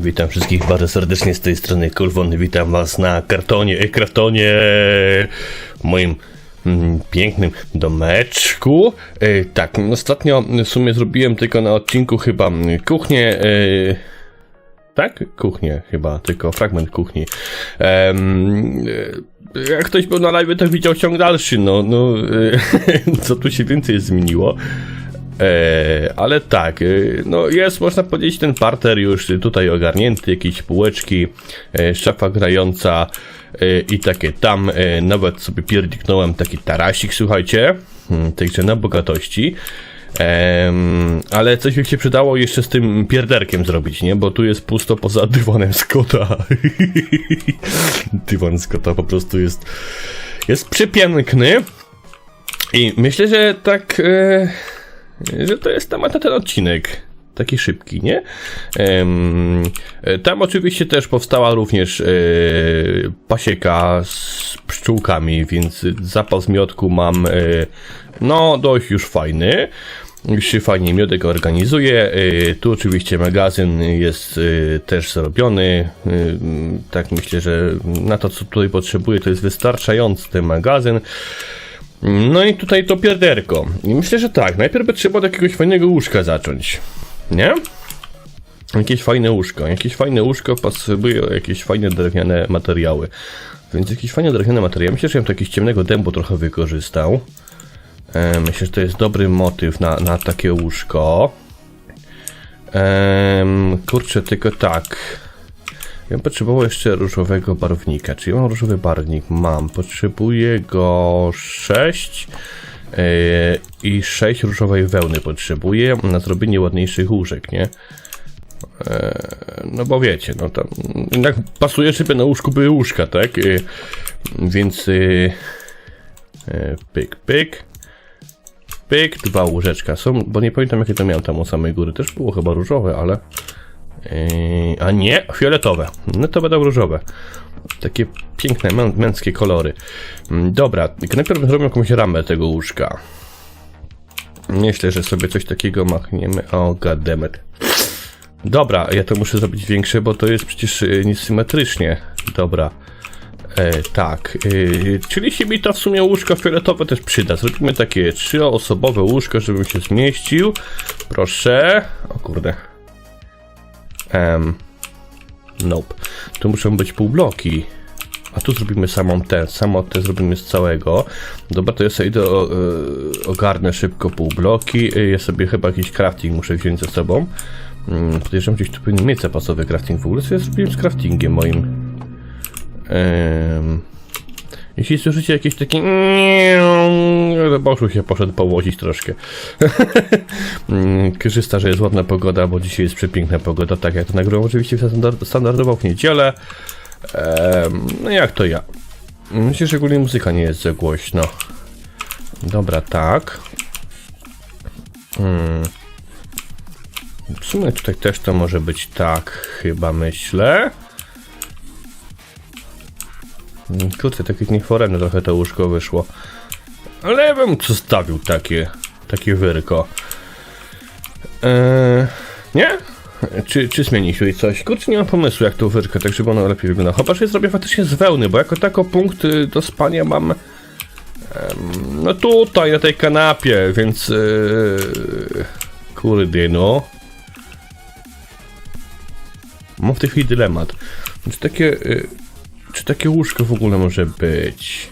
Witam wszystkich bardzo serdecznie z tej strony Kulwon. Witam was na kartonie, e, kartonie moim mm, pięknym domeczku. E, tak, ostatnio w sumie zrobiłem tylko na odcinku chyba kuchnię. E, tak? Kuchnię chyba, tylko fragment kuchni. Em, e, jak ktoś był na live, to widział ciąg dalszy, no, no e, co tu się więcej zmieniło. E, ale tak, e, no jest można powiedzieć ten parter już tutaj ogarnięty, jakieś półeczki, e, szafa grająca e, i takie tam, nawet sobie pierdyknąłem taki tarasik, słuchajcie, hmm, także na bogatości. Ale coś by się przydało jeszcze z tym pierderkiem zrobić, nie? Bo tu jest pusto poza dywanem Scotta. Dywan Scotta po prostu jest, jest przepiękny. I myślę, że tak, e, że to jest temat na ten odcinek. Taki szybki, nie? E, tam oczywiście też powstała również e, pasieka z pszczółkami, więc zapał zmiotku mam e, no dość już fajny. Już się fajnie miodek organizuje. Tu oczywiście magazyn jest też zrobiony. Tak myślę, że na to co tutaj potrzebuję to jest wystarczający ten magazyn. No i tutaj to pierderko. I myślę, że tak, najpierw by trzeba od jakiegoś fajnego łóżka zacząć. Nie? Jakieś fajne łóżko. Jakieś fajne łóżko potrzebuje jakieś fajne drewniane materiały. Więc jakieś fajne drewniane materiały. Myślę, że ja bym to jakiegoś ciemnego dębu trochę wykorzystał. E, myślę, że to jest dobry motyw na, na takie łóżko. Em, kurczę, tylko tak. Ja bym potrzebował jeszcze różowego barwnika. Czy ja mam różowy barwnik? Mam. Potrzebuję go 6 yy, i 6 różowej wełny potrzebuję na zrobienie ładniejszych łóżek, nie? Eee, no bo wiecie, no tam jednak pasuje, żeby na łóżku były łóżka, tak? Yy, więc yy, yy, pyk, pyk. Pyk, dwa łóżeczka są, bo nie pamiętam jakie to miałem tam u samej góry. Też było chyba różowe, ale... Yy, a nie, fioletowe. No to będą różowe. Takie piękne, mę męskie kolory. Mm, Dobra, najpierw zrobię jakąś ramę tego łóżka. Myślę, że sobie coś takiego machniemy. O, goddammit. Dobra, ja to muszę zrobić większe, bo to jest przecież yy, niesymetrycznie. Dobra. E, tak, yy, czyli się mi to w sumie łóżko fioletowe też przyda. Zrobimy takie trzyosobowe łóżko, żebym się zmieścił. Proszę. O kurde. Nope. Tu muszą być półbloki. A tu zrobimy samą tę, samą tę zrobimy z całego. Dobra, to ja sobie idę, o, y, ogarnę szybko półbloki. Y, Ja sobie chyba jakiś crafting muszę wziąć ze sobą. Mm, Podejrzewam, gdzieś tu powinien mieć zapasowy crafting w ogóle. Co ja zrobiłem z craftingiem moim? Em, jeśli słyszycie jakieś takie Boszu się poszedł połodzić troszkę. Korzysta, że jest ładna pogoda, bo dzisiaj jest przepiękna pogoda, tak jak to nagrywam oczywiście standard, standardowo w niedzielę. No jak to ja? Myślę, że ogólnie muzyka nie jest za głośno. Dobra, tak. Hmm. W sumie tutaj też to może być tak, chyba myślę. Kurczę, takie nieforemne trochę to łóżko wyszło. Ale ja bym zostawił takie, takie wyrko. Eee, nie? Czy, czy zmieni się coś? Kurczę, nie mam pomysłu jak to wyrkę, tak żeby ono lepiej wyglądało. Chyba, że je zrobię faktycznie z wełny, bo jako tako punkt y, do spania mam no tutaj, na tej kanapie, więc yy, kurde no. Mam w tej chwili dylemat. Czy takie, y, czy takie łóżko w ogóle może być?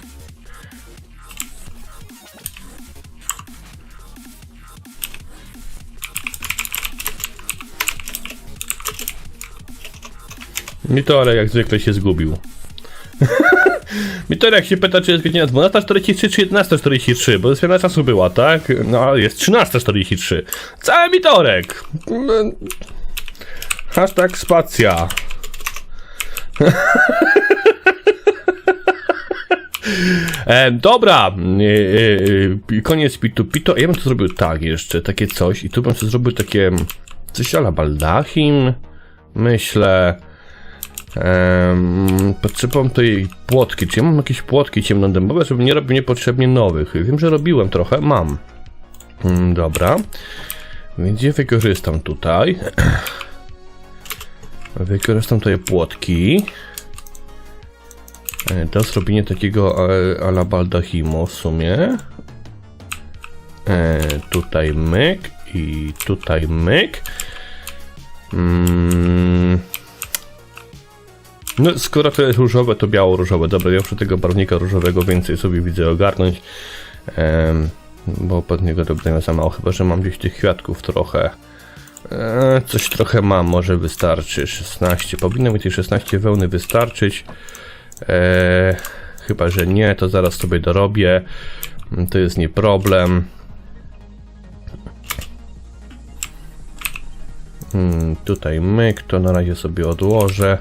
Mi to ale jak zwykle się zgubił. Mi to jak się pyta, czy jest godzina 12.43 czy 11.43, bo zmiana czasu była, tak? No, ale jest 13.43. Cały mitorek! Hashtag spacja. E, dobra, e, e, koniec pitu pito. Ja bym to zrobił tak jeszcze, takie coś i tu bym sobie zrobił takie coś ala baldachim, myślę. Um, potrzebowałem tutaj płotki. Czy ja mam jakieś płotki ciemnodębowe, żeby nie robił niepotrzebnie nowych? Wiem, że robiłem trochę, mam. Mm, dobra. Więc je wykorzystam tutaj. Wykorzystam tutaj płotki. E, Do zrobienia takiego e, ala baldachimu w sumie. E, tutaj myk i tutaj myk. Mm. No, skoro to jest różowe, to biało-różowe. Dobra, ja przy tego barwnika różowego więcej sobie widzę ogarnąć. Em, bo pod niego to będę za mało, chyba że mam gdzieś tych kwiatków trochę. E, coś trochę mam, może wystarczy. 16. Powinno mi tej 16 wełny wystarczyć. E, chyba, że nie, to zaraz sobie dorobię. To jest nie problem. Hmm, tutaj myk, to na razie sobie odłożę.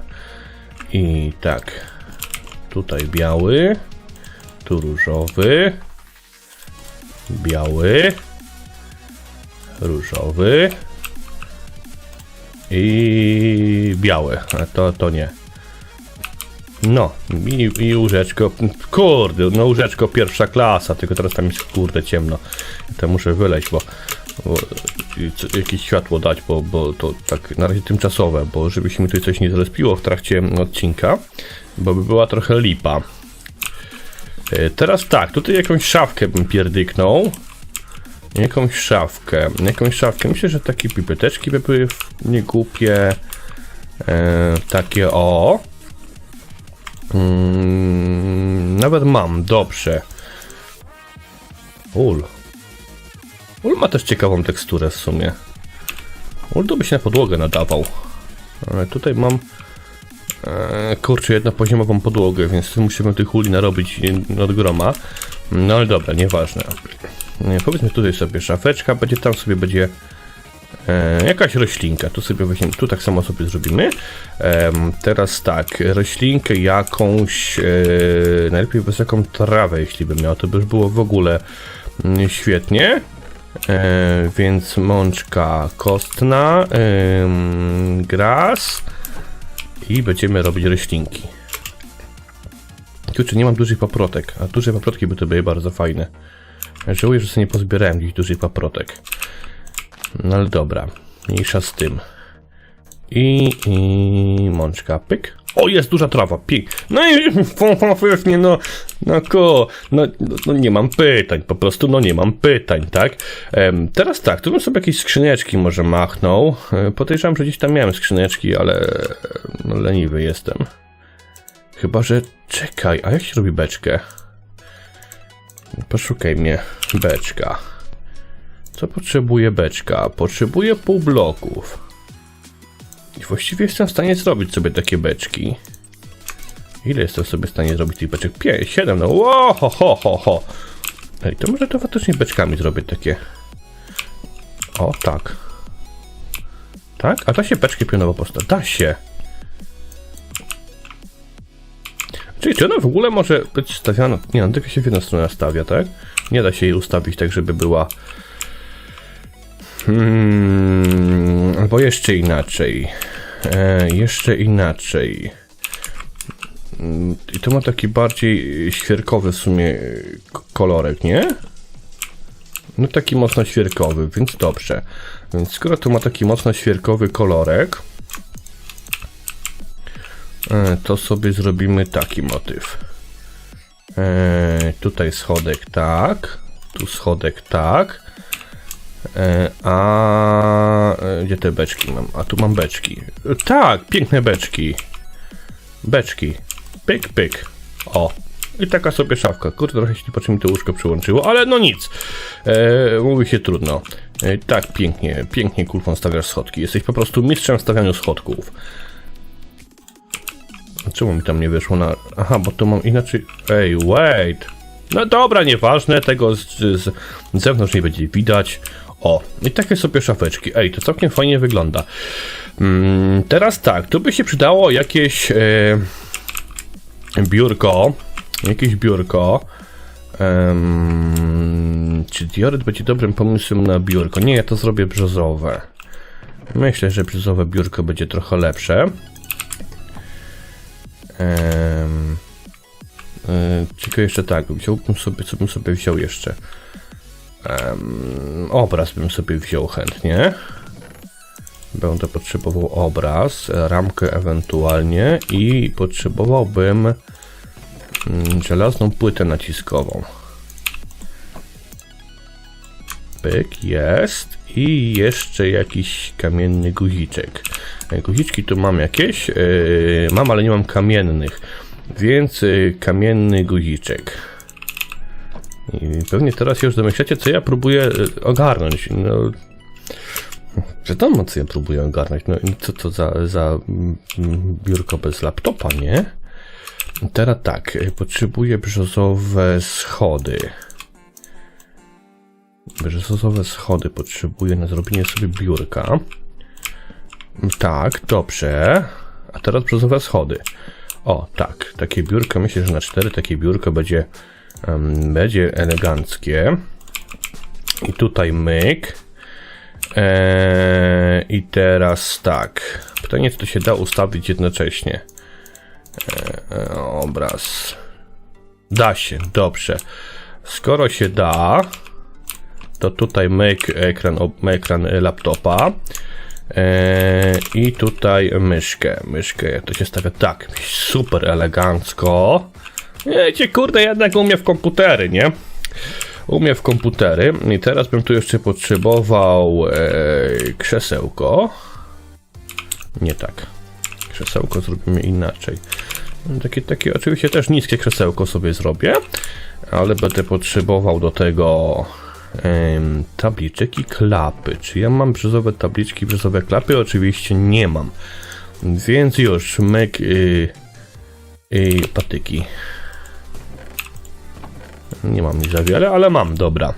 I tak. Tutaj biały. Tu różowy. Biały. Różowy. I biały. A to, to nie. No, i, i łóżeczko, kurde, no łóżeczko pierwsza klasa, tylko teraz tam jest kurde ciemno. To muszę wyleźć, bo, bo co- jakieś światło dać, bo, bo to tak na razie tymczasowe, bo żeby się mi tutaj coś nie zrespiło w trakcie odcinka, bo by była trochę lipa. E, Teraz tak, tutaj jakąś szafkę bym pierdyknął. Jakąś szafkę, jakąś szafkę. Myślę, że takie pipeteczki by były niegłupie. E, takie o. Mm, nawet mam, dobrze. Ul. Ul ma też ciekawą teksturę w sumie. Ul to by się na podłogę nadawał. Ale tutaj mam e, kurczę jednopoziomową podłogę, więc musimy tych uli narobić od groma. No ale dobra, nieważne. Nie, powiedzmy tutaj sobie szafeczka, będzie tam sobie będzie E, jakaś roślinka, tu sobie tu tak samo sobie zrobimy. Em, teraz tak, roślinkę jakąś, e, najlepiej wysoką trawę, jeśli bym miał, to by już było w ogóle mm, świetnie. E, więc mączka kostna, em, gras i będziemy robić roślinki. Kurczę, nie mam dużych paprotek, a duże paprotki by to były bardzo fajne. Żałuję, że sobie nie pozbierałem gdzieś dużych paprotek. No ale dobra, mniejsza z tym. I, i mączka, pyk. O, jest duża trawa, pik. No i pewnie, no, no ko, no, no, nie mam pytań, po prostu, no nie mam pytań, tak? Em, teraz tak, tu bym sobie jakieś skrzyneczki może machnął. E, podejrzewam, że gdzieś tam miałem skrzyneczki, ale no, leniwy jestem. Chyba, że, czekaj, a jak się robi beczkę? Poszukaj mnie, beczka. Co potrzebuje beczka? Potrzebuję pół bloków. I właściwie jestem w stanie zrobić sobie takie beczki. Ile jestem sobie w stanie zrobić tych beczek? 5, 7, no ło, ho, ho, ho, ho. Ej, to może to faktycznie beczkami zrobię takie. O, tak. Tak? A da się beczki pionowo postawić? Da się. Czyli czy ona w ogóle może być stawiana? Nie, tylko się w jedną stronę stawia, tak? Nie da się jej ustawić tak, żeby była Hmm, albo jeszcze inaczej. E, jeszcze inaczej. Mm, I to ma taki bardziej świerkowy w sumie kolorek, nie? No taki mocno świerkowy, więc dobrze. Więc skoro to ma taki mocno świerkowy kolorek, e, to sobie zrobimy taki motyw. E, tutaj schodek tak, tu schodek tak. E, a e, gdzie te beczki mam? A tu mam beczki. E, Tak, piękne beczki. Beczki. Pyk, pyk. O. I taka sobie szafka. Kurde, trochę się po czym mi to łóżko przyłączyło, ale no nic. E, mówi się trudno. E, tak, pięknie, pięknie kulfon stawiasz schodki. Jesteś po prostu mistrzem w stawianiu schodków. Czemu mi tam nie wyszło na... Aha, bo to mam inaczej... Ej, wait. No dobra, nieważne, tego z, z, z zewnątrz nie będzie widać. O, i takie sobie szafeczki. Ej, to całkiem fajnie wygląda. Mm, teraz tak, tu by się przydało jakieś e, biurko. Jakieś biurko. Czy dioryt będzie dobrym pomysłem na biurko? Nie, ja to zrobię brzozowe. Myślę, że brzozowe biurko będzie trochę lepsze. E, tylko jeszcze tak, wziąłbym sobie, co bym sobie wziął jeszcze? Obraz bym sobie wziął chętnie. Będę potrzebował obraz, ramkę ewentualnie i potrzebowałbym mm, żelazną płytę naciskową. Pyk, jest. I jeszcze jakiś kamienny guziczek. E, Guziczki tu mam jakieś. e, mam, ale nie mam kamiennych. Więc e, kamienny guziczek. I pewnie teraz już domyślacie, co ja próbuję e, ogarnąć. No, wiadomo, co ja próbuję ogarnąć. No, co to za, za mm, biurko bez laptopa, nie? Teraz tak, e, potrzebuję brzozowe schody. Brzozowe schody potrzebuję na zrobienie sobie biurka. Tak, dobrze. A teraz brzozowe schody. O, tak, takie biurko, myślę, że na cztery takie biurko będzie, będzie eleganckie. I tutaj myk. Eee, I teraz tak. Pytanie, czy to się da ustawić jednocześnie. Eee, obraz. Da się, dobrze. Skoro się da, to tutaj myk ekran, ekran laptopa. Eee, I tutaj myszkę. Myszkę, jak to się stawia? Tak, super elegancko. Wiecie, kurde, jednak umie w komputery, nie? Umie w komputery. I teraz bym tu jeszcze potrzebował e, krzesełko. Nie tak. Krzesełko zrobimy inaczej. Takie, takie oczywiście też niskie krzesełko sobie zrobię, ale będę potrzebował do tego tabliczek i klapy. Czy ja mam brzozowe tabliczki, brzozowe klapy? Oczywiście nie mam. Więc już myk y, y, patyki. Nie mam nic za wiele, ale mam, dobra.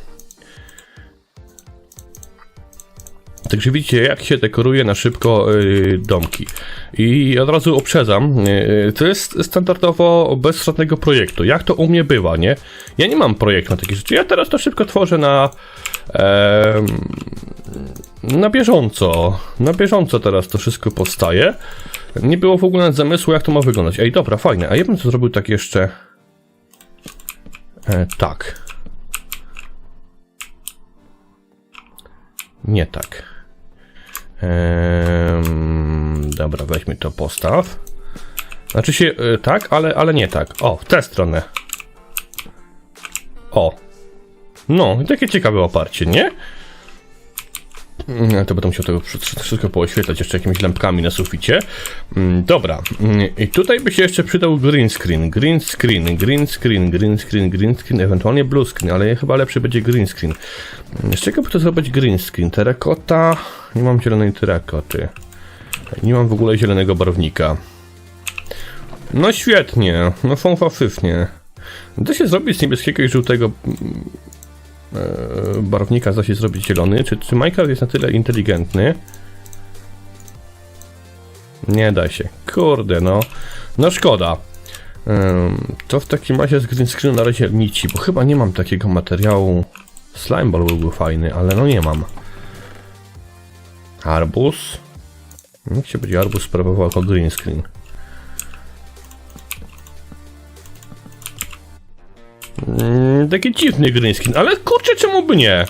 Także widzicie, jak się dekoruje na szybko y, domki. I od razu uprzedzam, y, to jest standardowo bez żadnego projektu. Jak to u mnie bywa, nie? Ja nie mam projektu na takie rzeczy. Ja teraz to szybko tworzę na. em, na bieżąco. Na bieżąco teraz to wszystko powstaje. Nie było w ogóle zamysłu, jak to ma wyglądać. Ej, dobra, fajne. A ja bym to zrobił tak jeszcze. E, tak. Nie tak. Dobra, weźmy to postaw. Znaczy się e, tak, ale, ale nie tak. O, w tę stronę. O. No, takie ciekawe oparcie, nie? Mm, To będę musiał tego wszy- wszystko pooświetlać jeszcze jakimiś lampkami na suficie. Mm, Dobra, Mm, i tutaj by się jeszcze przydał green screen, green screen, green screen, green screen, green screen, ewentualnie blue screen, ale chyba lepszy będzie green screen. Z czego by to zrobić green screen? Terakota? Nie mam zielonej terakoty. Nie mam w ogóle zielonego barwnika. No świetnie, no fonfafyfnie. Da się zrobić z niebieskiego i żółtego barwnika da się zrobić zielony. Czy, czy Minecraft jest na tyle inteligentny? Nie da się. Kurde, no. No szkoda. To w takim razie z green screenu na razie nici, bo chyba nie mam takiego materiału. Slimeball byłby fajny, ale no nie mam. Arbus. Niech się będzie arbus sprawował jako green screen. Mm, taki dziwny green screen, ale kurczę, czemu by nie?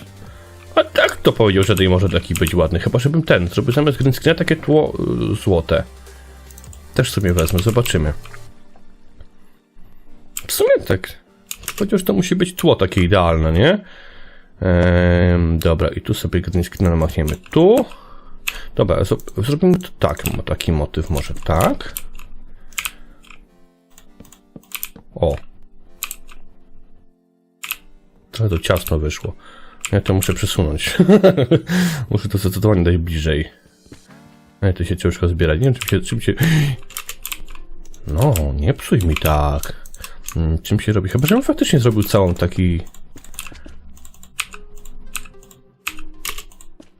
A tak to powiedział, że tutaj może taki być ładny. Chyba, żebym ten zrobił zamiast green screena takie tło y, złote. Też sobie wezmę, zobaczymy. W sumie tak. Że to musi być tło takie idealne, nie? Dobra, i tu sobie green screena machniemy tu. Dobra, zro- zrobimy to tak, taki motyw może tak. O. Trochę to ciasno wyszło. Ja to muszę przesunąć. muszę to zdecydowanie dać bliżej. Ej, to się ciężko zbiera. Nie wiem, czym się, czym się... No, nie psuj mi tak. Mm, Czym się robi? Chyba, żebym faktycznie zrobił całą taki...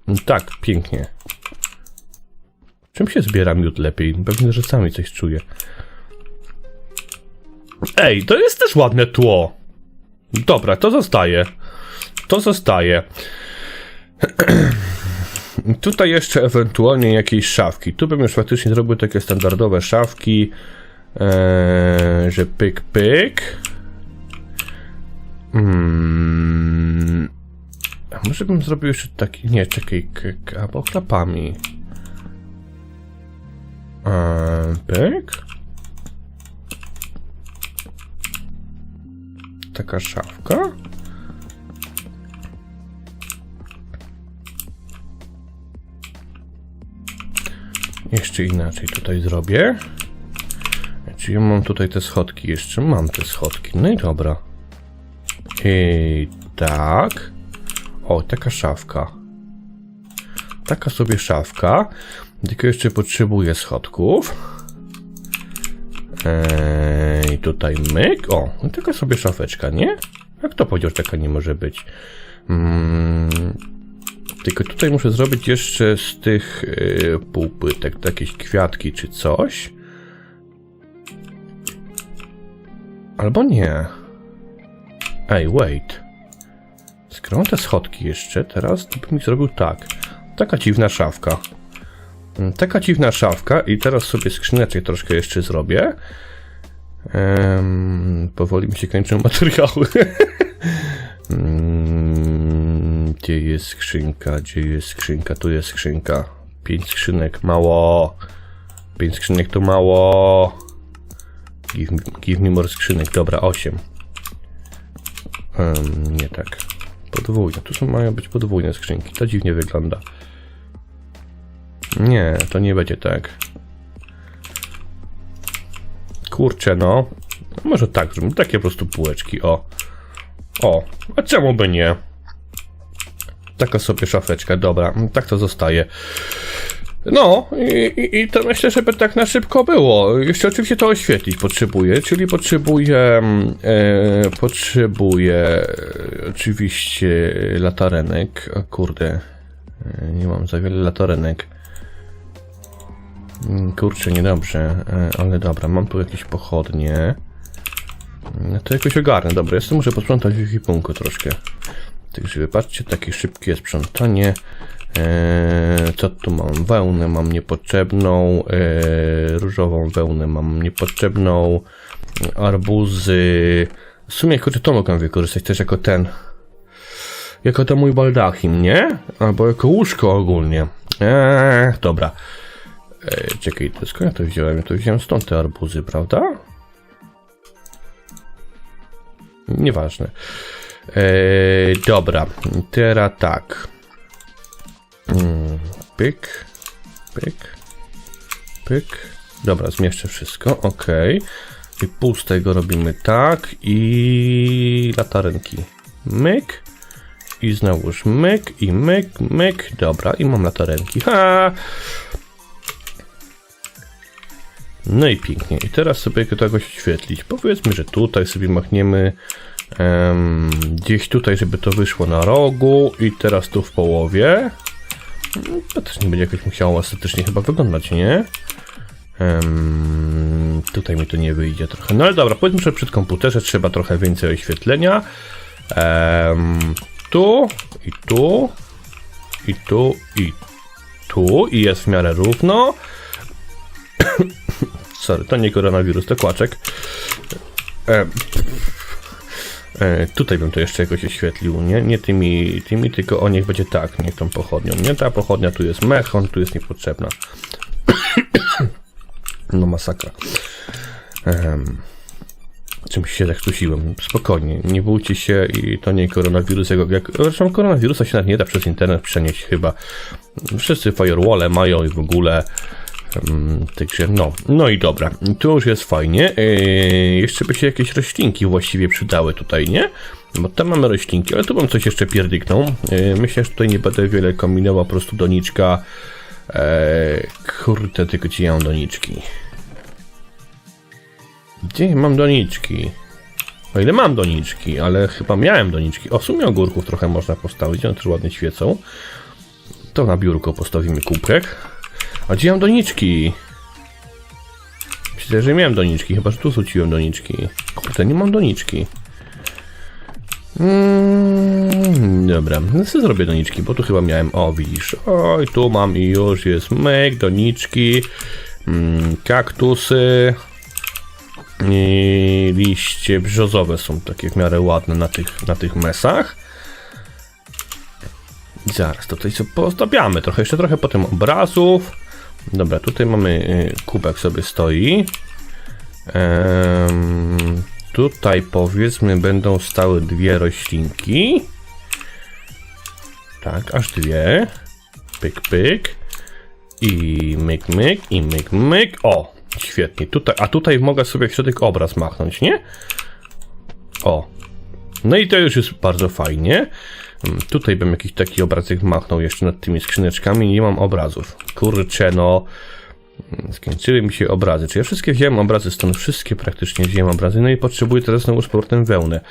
Mm, Tak, pięknie. Czym się zbiera miód lepiej? Pewnie, że sami coś czuję. Ej, to jest też ładne tło. Dobra, to zostaje. To zostaje. Tutaj jeszcze ewentualnie jakieś szafki. Tu bym już faktycznie zrobił takie standardowe szafki, eee, że pyk, pyk. Hmm. A może bym zrobił jeszcze taki, nie, czekaj, albo klapami. Eee, pyk. Taka szafka. Jeszcze inaczej tutaj zrobię. Czy ja mam tutaj te schodki jeszcze? Mam te schodki. No i dobra. I tak. O, taka szafka. Taka sobie szafka. Tylko jeszcze potrzebuję schodków. Eee, tutaj myk. O, no taka sobie szafeczka, nie? Jak to powiedział, że taka nie może być? Mm, tylko tutaj muszę zrobić jeszcze z tych yy, półpłytek jakieś kwiatki czy coś. Albo nie. Ej, wait. Skoro te schodki jeszcze, teraz to bym zrobił tak. Taka dziwna szafka. Mm, Taka dziwna szafka i teraz sobie skrzyneczek troszkę jeszcze zrobię. Em, powoli mi się kończą materiały. Mm, Gdzie jest skrzynka? Gdzie jest skrzynka? Tu jest skrzynka. Pięć skrzynek, mało. Pięć skrzynek to mało. Give, me- give me more skrzynek. Dobra, osiem. Em, nie tak. Podwójne. Tu są, mają być podwójne skrzynki. To dziwnie wygląda. Nie, to nie będzie tak. Kurczę, no. Może tak. Takie po prostu półeczki, o. O, a czemu by nie? Taka sobie szafeczka, dobra, tak to zostaje. No, i, i, i to myślę, żeby tak na szybko było. Jeszcze oczywiście to oświetlić potrzebuję, czyli potrzebuję, mm, e, potrzebuję e, oczywiście latarenek. O kurde, e, nie mam za wiele latarenek. Mm, Kurczę, niedobrze, e, ale dobra, mam tu jakieś pochodnie. No to jakoś ogarnę, dobra, jeszcze muszę posprzątać w ekipunku troszkę. Także wybaczcie, takie szybkie sprzątanie. Eee, co tu mam? Wełnę mam niepotrzebną, eee, różową wełnę mam niepotrzebną, arbuzy. W sumie kurczę, to mogę wykorzystać też jako ten, jako to mój baldachim, nie? Albo jako łóżko ogólnie. Eee, dobra. Eee, czekaj, to skąd ja to wziąłem? Ja to wziąłem stąd te arbuzy, prawda? Nieważne. Eee, dobra, teraz tak. Mm, pyk, pyk, pyk. Dobra, zmieszczę wszystko, ok. I pół z tego robimy tak i latarenki. Myk. I znowuż myk i myk, myk. Dobra, i mam latarenki. Ha! No i pięknie. I teraz sobie to jakoś oświetlić. Powiedzmy, że tutaj sobie machniemy em, gdzieś tutaj, żeby to wyszło na rogu i teraz tu w połowie. Mm, To też nie będzie jakoś musiało estetycznie chyba wyglądać, nie? Em, tutaj mi to nie wyjdzie trochę. No ale dobra, powiedzmy, że przy komputerze trzeba trochę więcej oświetlenia. Em, tu i tu i tu i tu i jest w miarę równo. Sorry, to nie koronawirus, to kłaczek. E, e, tutaj bym to jeszcze jakoś oświetlił, nie? Nie tymi, tymi, tylko o niech będzie tak, niech tą pochodnią, nie? Ta pochodnia tu jest mechon, tu jest niepotrzebna. No masakra. Ehm, czymś się zaktusiłem. Spokojnie, nie bójcie się i to nie koronawirus. Jak, jak, zresztą koronawirusa się nawet nie da przez internet przenieść chyba. Wszyscy firewall mają i w ogóle. Także no, no i dobra, tu już jest fajnie. Yy, jeszcze by się jakieś roślinki właściwie przydały tutaj, nie? Bo tam mamy roślinki, ale tu bym coś jeszcze pierdyknął. Yy, myślę, że tutaj nie będę wiele kombinował, po prostu doniczka. Eee, kurde, tylko ja mam doniczki? Gdzie mam doniczki? O ile mam doniczki, ale chyba miałem doniczki. O, w sumie ogórków trochę można postawić, one też ładnie świecą. To na biurko postawimy kubek. A gdzie mam doniczki? Myślę, że miałem doniczki, chyba że tu rzuciłem doniczki. Kurde, nie mam doniczki. Mm, dobra, no sobie zrobię doniczki, bo tu chyba miałem, o widzisz, oj tu mam i już jest myk, doniczki, mm, kaktusy i liście brzozowe są takie w miarę ładne na tych, na tych mesach. I zaraz tutaj sobie pozdabiamy trochę, jeszcze trochę potem obrazów, Dobra, tutaj mamy y, kubek sobie stoi. Tutaj powiedzmy będą stały dwie roślinki. Tak, aż dwie. Pyk, pyk. I myk, myk, i myk, myk. O, świetnie. Tutaj, a tutaj mogę sobie w środek obraz machnąć, nie? O. No i to już jest bardzo fajnie. Mm, Tutaj bym jakiś taki obrazek machnął jeszcze nad tymi skrzyneczkami. Nie mam obrazów. Kurczę, no. Mm, Skończyły mi się obrazy. Czy ja wszystkie wziąłem obrazy stąd? Wszystkie praktycznie wziąłem obrazy. No i potrzebuję teraz znowu z powrotem wełnę.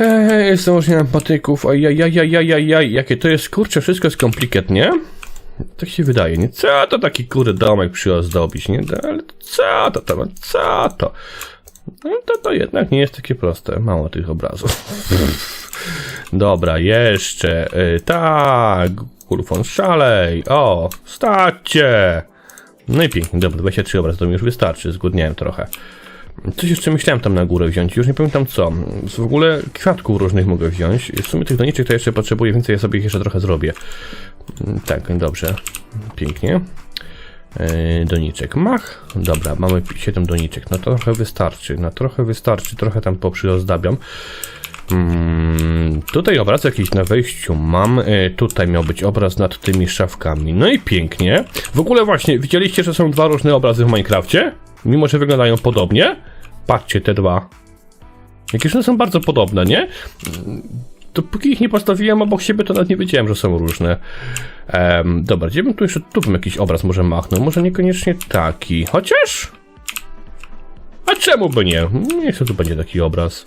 Eee, jest założenie patyków. Ajajajajajajaj. Jakie to jest, kurczę, wszystko jest komplikat, nie? Tak się wydaje, nie? Co to taki kurde domek przyozdobić, nie? Ale co to tam, co to? No to to jednak nie jest takie proste. Mało tych obrazów. Dobra, jeszcze. Y, tak, Gulfon szalej. O, stacie. No i pięknie, dobra, 23 obrazy to mi już wystarczy, zgłodniałem trochę. Coś jeszcze myślałem tam na górę wziąć, już nie pamiętam co. W ogóle kwiatków różnych mogę wziąć. W sumie tych doniczek to jeszcze potrzebuję, więcej ja sobie ich jeszcze trochę zrobię. Mm, Tak, dobrze. Pięknie. Yy, doniczek mach. Dobra, mamy 7 doniczek. No trochę wystarczy. No trochę wystarczy. Trochę tam poprzyozdabiam. Mm, tutaj obraz jakiś na wejściu mam. Yy, tutaj miał być obraz nad tymi szafkami. No i pięknie. W ogóle właśnie, widzieliście, że są dwa różne obrazy w Minecrafcie? Mimo, że wyglądają podobnie. Patrzcie, te dwa. Jakież one są bardzo podobne, nie? Dopóki ich nie postawiłem obok siebie, to nawet nie wiedziałem, że są różne. Em, dobra, gdzie bym tu jeszcze, tu bym jakiś obraz może machnął, może niekoniecznie taki, chociaż... A czemu by nie? Niech to tu będzie taki obraz.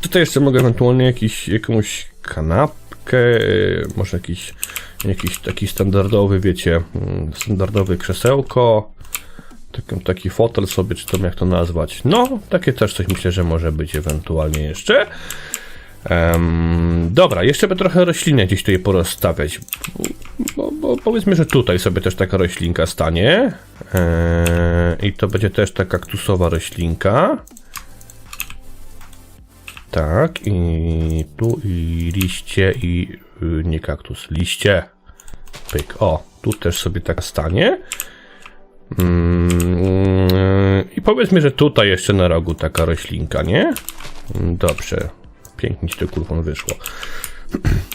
Tutaj jeszcze mogę ewentualnie jakiś, jakąś kanapkę, e, może jakiś, jakiś taki standardowy, wiecie, mm, standardowy krzesełko, taki, taki fotel sobie, czy tam jak to nazwać. No, takie też coś myślę, że może być ewentualnie jeszcze. Em, dobra, jeszcze by trochę roślinę gdzieś tutaj porozstawiać. Bo, bo powiedzmy, że tutaj sobie też taka roślinka stanie. Eee, I to będzie też ta kaktusowa roślinka. Tak, i tu i liście i y, nie kaktus, liście. Pyk, o, tu też sobie taka stanie. Mm, I powiedzmy, że tutaj jeszcze na rogu taka roślinka, nie? Dobrze. Pięknie ci to kurwą wyszło.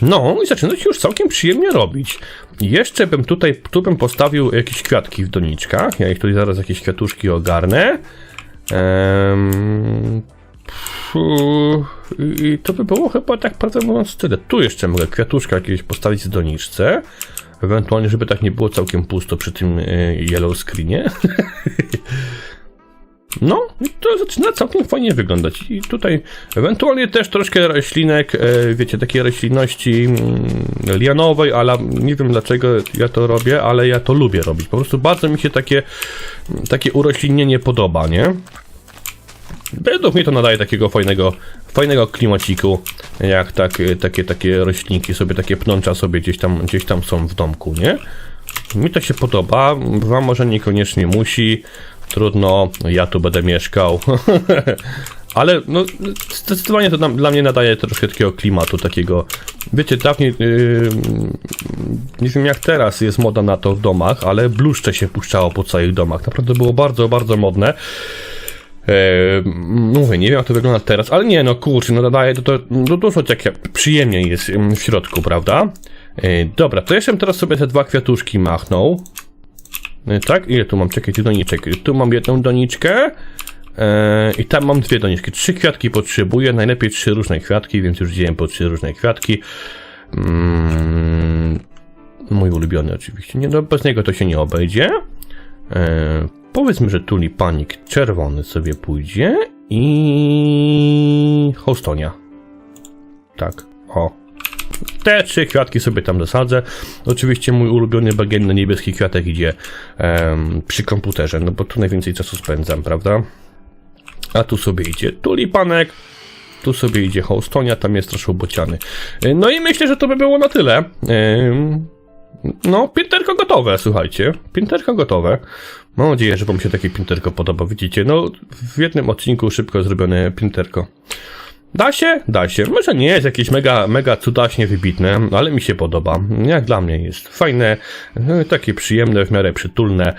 No i zaczyna się już całkiem przyjemnie robić. Jeszcze bym tutaj, tu bym postawił jakieś kwiatki w doniczkach. Ja ich tutaj zaraz jakieś kwiatuszki ogarnę. I to by było chyba tak prawdę mówiąc tyle. Tu jeszcze mogę kwiatuszka jakieś postawić w doniczce. Ewentualnie, żeby tak nie było całkiem pusto przy tym y, yellow screenie. No, to zaczyna całkiem fajnie wyglądać. I tutaj ewentualnie też troszkę roślinek, e, wiecie, takiej roślinności mm, lianowej, ale nie wiem dlaczego ja to robię, ale ja to lubię robić. Po prostu bardzo mi się takie, takie uroślinienie podoba, nie? Według mnie to nadaje takiego fajnego, fajnego klimaciku, jak tak, takie, takie roślinki sobie, takie pnącza sobie gdzieś tam, gdzieś tam są w domku, nie? Mi to się podoba, wam może niekoniecznie musi, trudno, ja tu będę mieszkał. Ale no, zdecydowanie to dla mnie nadaje troszkę takiego klimatu, takiego, wiecie, dawniej, yy, nie wiem jak teraz jest moda na to w domach, ale bluszcze się puszczało po całych domach. Naprawdę było bardzo, bardzo modne. Eee, mówię, nie wiem jak to wygląda teraz, ale nie, no kurczę, no nadaje to, to no, dużo takie przyjemnie jest w środku, prawda? Eee, dobra, to jeszcze teraz sobie te dwa kwiatuszki machnął. Eee, tak, ile tu mam? Czekaj, tu doniczek. Tu mam jedną doniczkę. I tam mam dwie doniczki. Trzy kwiatki potrzebuję, najlepiej trzy różne kwiatki, więc już wziąłem po trzy różne kwiatki. Mm, mój ulubiony oczywiście. Nie, no bez niego to się nie obejdzie. Powiedzmy, że tulipanik czerwony sobie pójdzie i hostonia. Tak, o. Te trzy kwiatki sobie tam dosadzę. Oczywiście mój ulubiony bagienny niebieski kwiatek idzie przy komputerze, no bo tu najwięcej czasu spędzam, prawda? A tu sobie idzie tulipanek, tu sobie idzie hostonia, tam jest troszkę bociany. No i myślę, że to by było na tyle. Em, no, pięterko gotowe, słuchajcie. Pięterko gotowe. Mam nadzieję, że wam się takie pięterko podoba. Widzicie, no w jednym odcinku szybko zrobione pięterko. Da się? Da się. Może nie jest jakieś mega, mega cudaśnie wybitne, ale mi się podoba. Jak dla mnie jest fajne, e, takie przyjemne, w miarę przytulne.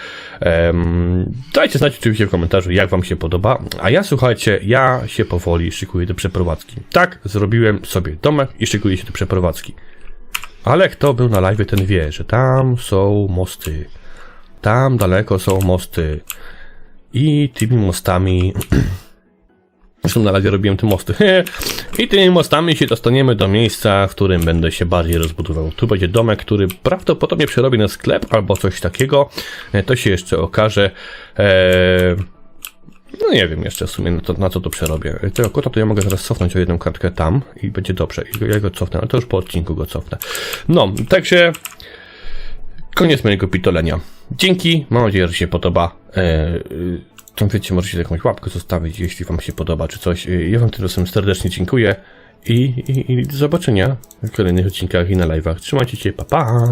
Dajcie znać oczywiście w komentarzu, jak wam się podoba. A ja słuchajcie, ja się powoli szykuję do przeprowadzki. Tak, zrobiłem sobie domek i szykuję się do przeprowadzki. Ale kto był na live, ten wie, że tam są mosty. Tam daleko są mosty. I tymi mostami Zresztą na razie robiłem te mosty. I tymi mostami się dostaniemy do miejsca, w którym będę się bardziej rozbudował. Tu będzie domek, który prawdopodobnie przerobi na sklep albo coś takiego. E, To się jeszcze okaże. Eee, no nie wiem jeszcze w sumie na, to, na co to przerobię. E, Tego kota to ja mogę zaraz cofnąć o jedną kartkę tam i będzie dobrze. I Ja go cofnę, ale to już po odcinku go cofnę. No, także koniec mojego pitolenia. Dzięki, mam nadzieję, że się podoba. Eee, tam wiecie, możecie jakąś łapkę zostawić, jeśli wam się podoba, czy coś. Eee, Ja wam tymczasem serdecznie dziękuję i, i, i do zobaczenia w kolejnych odcinkach i na live'ach. Trzymajcie się, pa pa!